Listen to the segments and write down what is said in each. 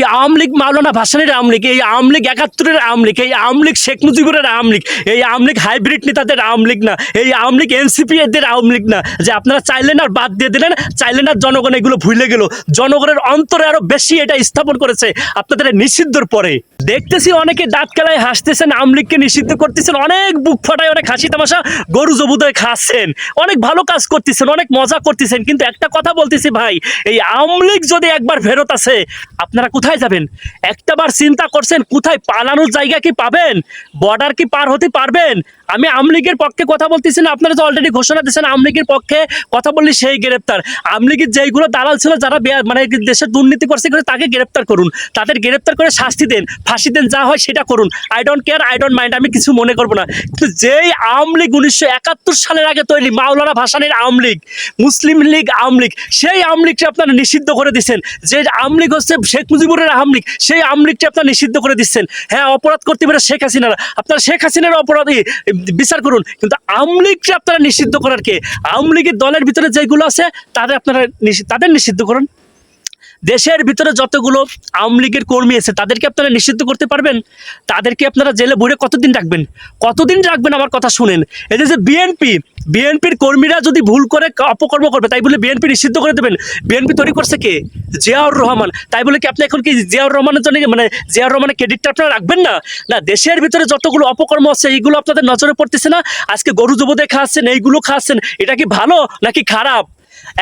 এই আওয়ামী লীগ মাওলানা ভাসানের আওয়ামী লীগ, এই আওয়ামী লীগ একাত্তরের আওয়ামী লীগ, এই আওয়ামী লীগ শেখ মুজিবুরের আওয়ামী লীগ, এই আওয়ামী লীগ হাইব্রিড নেতাদের আওয়ামী লীগ না, এই আওয়ামী লীগ এনসিপি এদের আওয়ামী লীগ না। যে আপনারা চাইলেন আর বাদ দিয়ে দিলেন, চাইলেন আর জনগণ এগুলো ভুলে গেল। জনগণের অন্তরে আরও বেশি এটা স্থাপন করেছে আপনাদের নিষিদ্ধর পরে। দেখতেছি অনেকে দাঁত কেলায় হাসতেছেন, আওয়ামী লীগকে নিষিদ্ধ করতেছেন, অনেক বুক ফাটায়, অনেক হাসি তামাশা গরু জবুদয় খাচ্ছেন, অনেক ভালো কাজ করতেছেন, অনেক মজা করতেছেন, কিন্তু একটা কথা বলতেছি ভাই, এই আওয়ামী লীগ যদি একবার ফেরত আসে, আপনারা কোথায় যাবেন? একটাবার চিন্তা করছেন, কোথায় পালানোর জায়গা কি পাবেন? বর্ডার কি পার হতে পারবেন? আমি আওয়ামী লীগের পক্ষে কথা বলতেছি না, আপনারা তো অলরেডি ঘোষণা দিয়েছেন, আওয়ামী লীগের পক্ষে কথা বললি সেই গ্রেপ্তার। আওয়ামী লীগের যেইগুলো দালাল ছিল, যারা মানে দেশের দুর্নীতি করছে করে তাকে গ্রেপ্তার করুন। তাদের গ্রেপ্তার করে শাস্তি দেন, ফাঁসি দেন, যা হয় সেটা করুন। I don't care I don't mind আমি কিছু মনে করব না। কিন্তু যেই আওয়ামী লীগ উনিশশো একাত্তর সালের আগে তৈরি মাওলানা ভাসানের আওয়ামী লীগ, মুসলিম লীগ আওয়ামী লীগ, সেই আওয়ামী লীগকে আপনারা নিষিদ্ধ করে দিচ্ছেন যে আওয়ামী লীগ হচ্ছে শেখ মুজিবুরের আওয়ামী আমলিক, সেই আমলিকটি আপনার নিষিদ্ধ করে দিচ্ছেন। হ্যাঁ অপরাধ করতে পারে শেখ হাসিনারা। আপনার শেখ হাসিনার অপরাধ বিচার করুন। কিন্তু আমলিকটি আপনারা নিষিদ্ধ করার কে? আমলিগের দলের ভিতরে যেগুলো আছে, তাদের আপনারা তাদের নিষিদ্ধ করুন। দেশের ভিতরে যতগুলো আওয়ামী লীগের কর্মী আছে, তাদেরকে আপনারা নিষিদ্ধ করতে পারবেন? তাদেরকে আপনারা জেলে ভরে কতদিন রাখবেন? কতদিন রাখবেন আমার কথা শুনেন? এই যে বিএনপি, বিএনপির কর্মীরা যদি ভুল করে অপকর্ম করবে, তাই বলে বিএনপি নিষিদ্ধ করে দেবেন? বিএনপি তৈরি করছে কে? জিয়াউর রহমান। তাই বলে কি আপনি এখন কি জিয়াউর রহমানের জন্য মানে জিয়াউর রহমানের ক্রেডিটটা আপনারা রাখবেন না? না, দেশের ভিতরে যতগুলো অপকর্ম আছে, এইগুলো আপনাদের নজরে পড়তেছে না? আজকে গরু জবদে খাচ্ছেন এইগুলো খাচ্ছেন এটা কি ভালো নাকি খারাপ?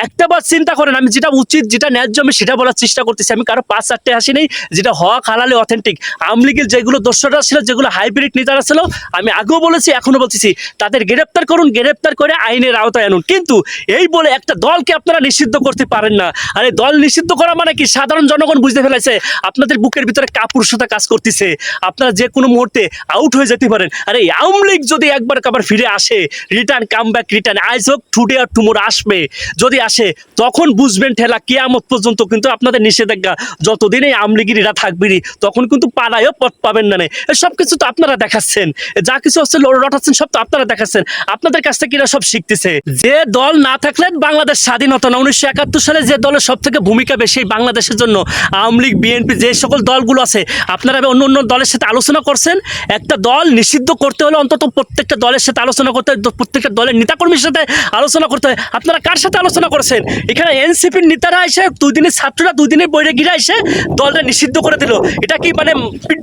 একটা বার চিন্তা করেন, আমি যেটা উচিত, যেটা ন্যায্য, আমি সেটা বলার চেষ্টা করতেছি। আমি কারও পাঁচ চারটে আসি নেই, যেটা হওয়া খালালে অথেন্টিক আওয়ামী লীগের যেগুলো দোষরা ছিল, যেগুলো হাইব্রিড নেতারা ছিল, আমি আগেও বলেছি এখনও বলতেছি, তাদের গ্রেপ্তার করুন, গ্রেপ্তার করে আইনের আওতায় আনুন। কিন্তু এই বলে একটা দলকে আপনারা নিষিদ্ধ করতে পারেন না। আর এই দল নিষিদ্ধ করা মানে কি? সাধারণ জনগণ বুঝতে ফেলেছে আপনাদের বুকের ভিতরে কাপুরুষতা কাজ করতেছে। আপনারা যে কোনো মুহূর্তে আউট হয়ে যেতে পারেন। আর এই আওয়ামী লীগ যদি একবার আবার ফিরে আসে রিটার্ন কাম ব্যাক রিটার্ন আইজ হোক টুডে আর টুমোর আসবে। যদি আসে, তখন বুঝবেন ঠেলা, কেয়ামত পর্যন্ত কিন্তু আপনাদের নিষেধাজ্ঞা, যতদিন এই আমলিগিরিরা থাকবেনি তখন কিন্তু পাড়ায়ও পথ পাবেন না সব কিছু তো আপনারা দেখাচ্ছেন। যা কিছু হচ্ছে রটাচ্ছেন, সব তো আপনারা দেখাচ্ছেন। আপনাদের কাছ থেকে এরা সব শিখতেছে। যে দল না থাকলে বাংলাদেশ স্বাধীনতা না। উনিশশো একাত্তর সালে যে দলের সব থেকে ভূমিকা বেশি বাংলাদেশের জন্য আওয়ামী লীগ বিএনপি, যে সকল দলগুলো আছে, আপনারা অন্য অন্য দলের সাথে আলোচনা করছেন, একটা দল নিষিদ্ধ করতে হলে অন্তত প্রত্যেকটা দলের সাথে আলোচনা করতে হয়, প্রত্যেকটা দলের নেতাকর্মীর সাথে আলোচনা করতে হয়। আপনারা কার সাথে আলোচনা করছেন। এখানে এনসিপির নেতারা এসে দুই দিনের ছাত্ররা দুই দিনের বইরে গিরা এসে দলটা নিষিদ্ধ করে দিল। এটা কি মানে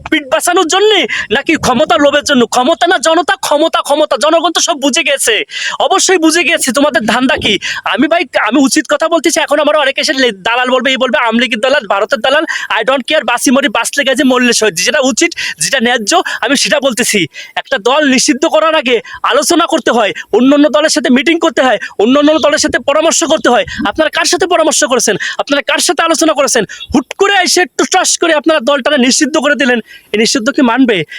পিঠ বাঁচানোর জন্য নাকি ক্ষমতা লোভের জন্য? ক্ষমতা না জনতা? ক্ষমতা ক্ষমতা। জনগণ তো সব বুঝে গেছে। অবশ্যই বুঝে গেছে। তোমাদের ধান্দা কি? আমি ভাই, আমি উচিত কথা বলতেছি, এখন আমার অনেকে এসে দালাল বলবে, এই বলবে আমলিগের দালাল, ভারতের দালাল আই ডোন্ট কেয়ার বাসি মরি বাঁচলে গেছে মরলে সহ্য যেটা উচিত, যেটা ন্যায্য, আমি সেটা বলতেছি। একটা দল নিষিদ্ধ করার আগে আলোচনা করতে হয় অন্য অন্য দলের সাথে মিটিং করতে হয় অন্য অন্য দলের সাথে পরামর্শ করতে হয়? আপনারা কার সাথে পরামর্শ করেছেন? আপনারা কার সাথে আলোচনা করেছেন? হুট করে এসে একটু ট্রাস করে আপনারা দলটাকে নিষিদ্ধ করে দিলেন। এই নিষিদ্ধ কি মানবে?